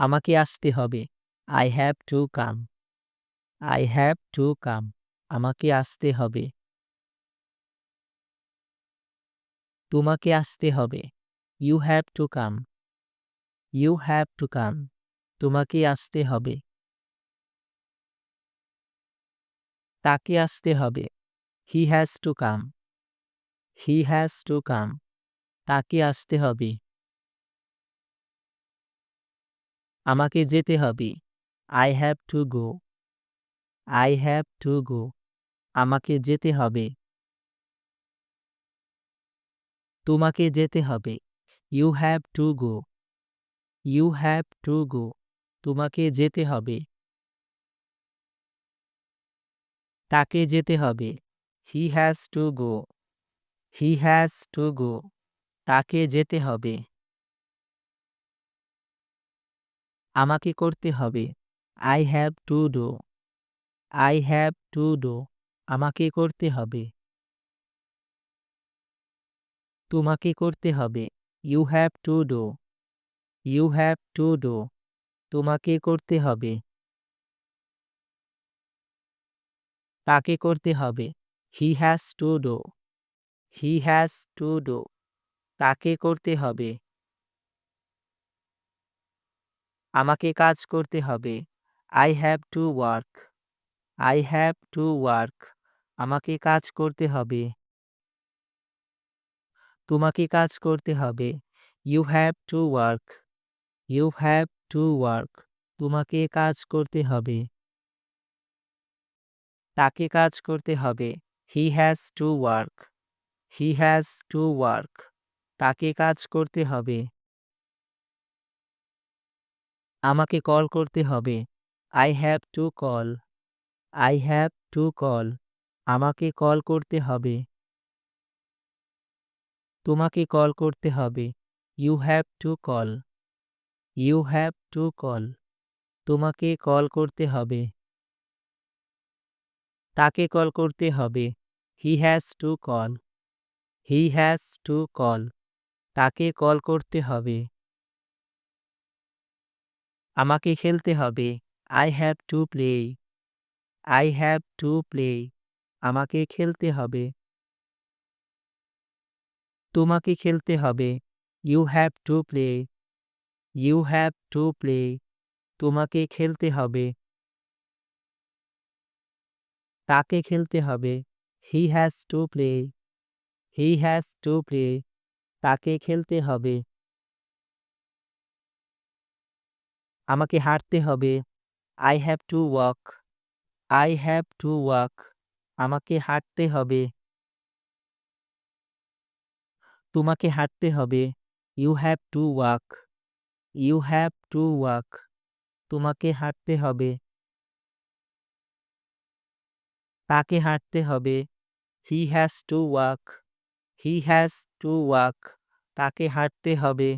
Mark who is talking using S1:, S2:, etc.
S1: আমাকে আসতে হবে। I have to come I have to come আমাকে আসতে হবে। তোমাকে আসতে হবে। You have to come you have to come তোমাকে আসতে হবে। তাকে আসতে হবে। He has to come he has to come তাকে আসতে হবে। আমাকে যেতে হবে। I have to go I have to go আমাকে যেতে হবে। তোমাকে যেতে হবে। You have to go you have to go তোমাকে যেতে হবে। তাকে যেতে হবে। He has to go he has to go তাকে যেতে হবে। আমাকে করতে হবে। I have to do I have to do আমাকে করতে হবে। তোমাকে করতে হবে। You have to do you have to do তোমাকে করতে হবে। তাকে করতে হবে। He has to do he has to do তাকে করতে হবে। আমাকে কাজ করতে হবে। I have to work I have to work আমাকে কাজ করতে হবে। তোমাকে কাজ করতে হবে। You have to work you have to work তোমাকে কাজ করতে হবে। তাকে কাজ করতে হবে। He has to work he has to work তাকে কাজ করতে হবে। আমাকে কল করতে হবে। I have to call I have to call আমাকে কল করতে হবে। তোমাকে কল করতে হবে। You have to call you have to call তোমাকে কল করতে হবে। তাকে কল করতে হবে। He has to call he has to call তাকে কল করতে হবে। আমাকে খেলতে হবে। I have to play I have to play আমাকে খেলতে হবে। তোমাকে খেলতে হবে। You have to play you have to play তোমাকে খেলতে হবে। তাকে খেলতে হবে। He has to play he has to play তাকে খেলতে হবে। আমাকে হাঁটতে হবে। I have to walk I have to walk আমাকে হাঁটতে হবে। তোমাকে হাঁটতে হবে। You have to walk you have to walk তোমাকে হাঁটতে হবে। তাকে হাঁটতে হবে। He has to walk he has to walk তাকে হাঁটতে হবে।